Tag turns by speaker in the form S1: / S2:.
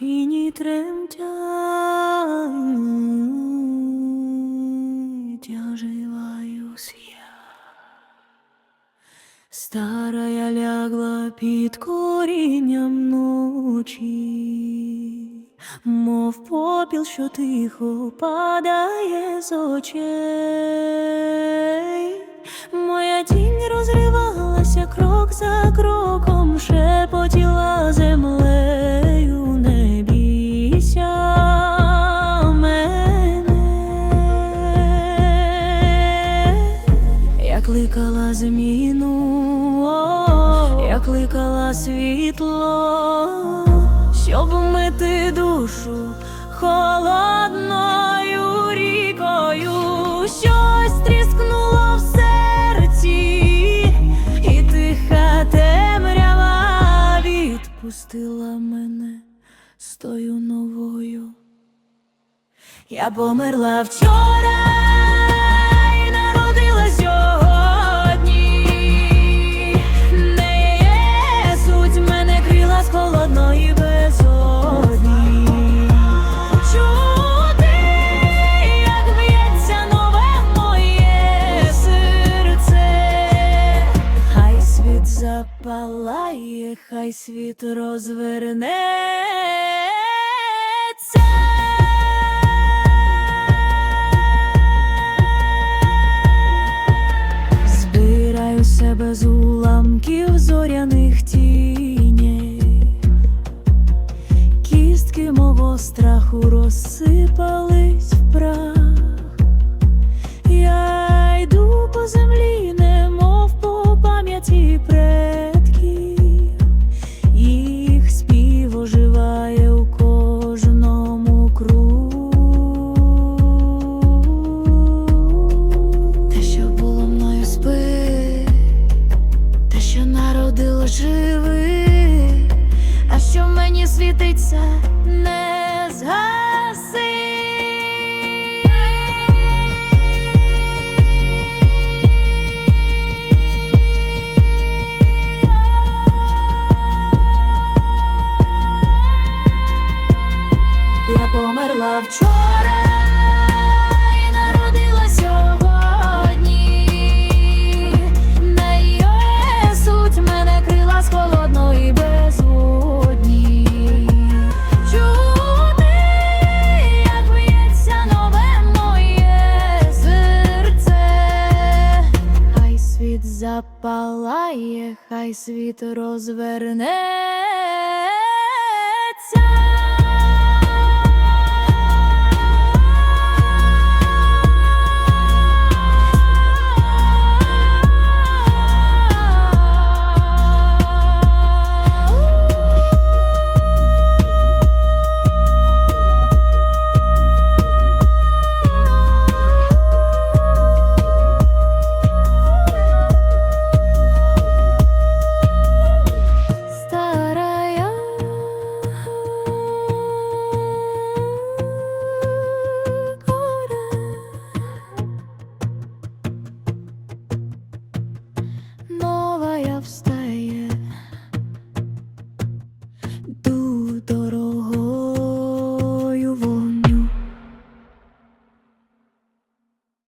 S1: тіні тремтять, оживаюсь я. Старая лягла під корінням ночі, мов попіл, що тихо падає з очей. Моя тінь розривалася крок за кроком, шепотіла землею, кликала зміну, я кликала світло, щоб мити душу холодною рікою, щось тріскнуло в серці, і тиха темрява відпустила мене з тою новою. Я померла вчора запалає, хай світ розвернеться. Збираю себе уламків зоряних тіней, кістки мого страху розсипались живи, а що в мені світиться, не згаси. Я померла вчора запалає, хай світ розвернеться. ту дорогу.